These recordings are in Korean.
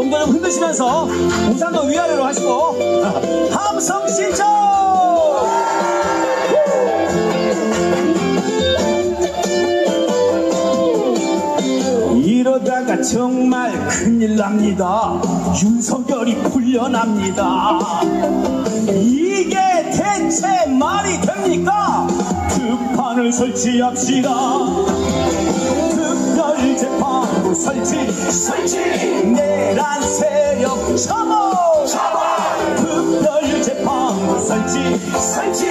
몸도 좀 흔드시면서 우산도 위아래로 하시고 함성 신청! 이러다가 정말 큰일 납니다. 윤석열이 풀려납니다. 이게 대체 말이 됩니까? 특판을 설치합시다. 특별재판부 설치, 설치. 설치, 설치.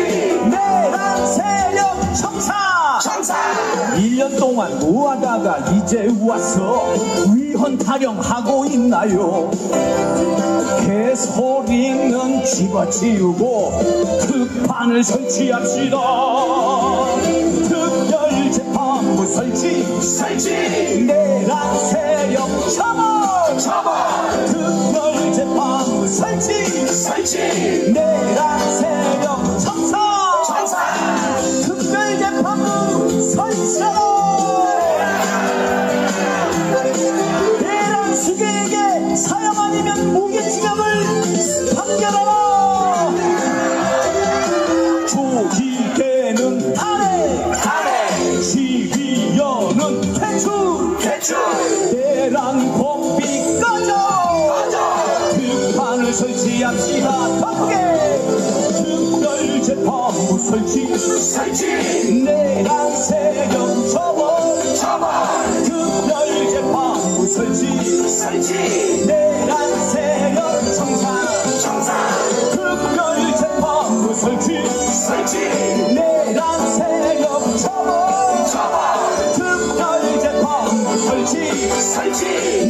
내란 세력 청산, 청산. 1년 동안 뭐하다가 이제 와서 위헌 타령하고 있나요? 개소리는 집어치우고 특판을 설치합시다. 특별재판부 설치, 설치. 내란 세력 처벌, 처벌. 특별재판부 설치, 설치. 내 대란 수계에게 사형 아니면 무기징역을 판결하라 조기계는 탄핵 탄핵 시위여는 퇴출 퇴출 대란 법비 꺼져 특판을 설치합시다 덕게 특별재판부 설치 설치 설치 설치 내란 세력 청산. 청산. 특별 재판부 설치 설치 내란 세력 처벌. 처벌. 특별 재판부 설치 설치